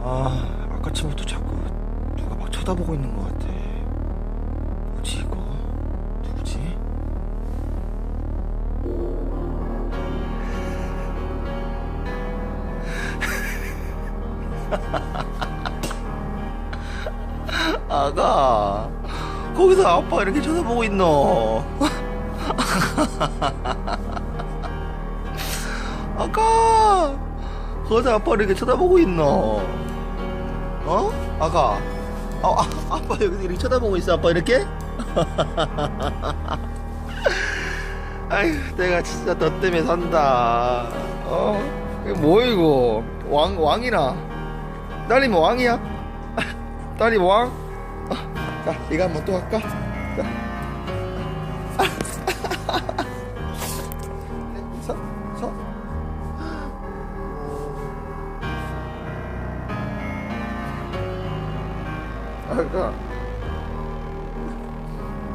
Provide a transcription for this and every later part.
아, 아까쯤부터 자꾸 누가 막 쳐다보고 있는 것 같아. 뭐지, 이거? 누구지? 아가, 거기서 아빠 이렇게 쳐다보고 있노? 아가, 거기서 아빠 이렇게 쳐다보고 있노? 어? 아가. 아, 아, 아빠 여기서 이렇게 쳐다보고 있어, 아빠 이렇게? 아휴, 내가 진짜 너 때문에 산다. 어? 뭐 이거? 왕, 왕이나? 딸이 뭐 왕이야? 딸이 왕? 어, 자, 이거 한번 또 할까? 자. 아가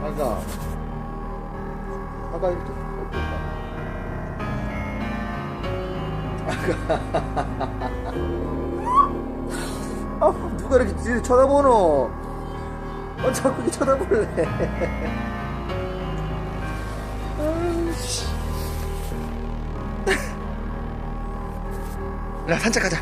아가 아가 이렇게 아가 아 누가 이렇게 뒤를 쳐다보노? 어 자꾸 이렇게 쳐다볼래. 아이씨. 야 산책 가자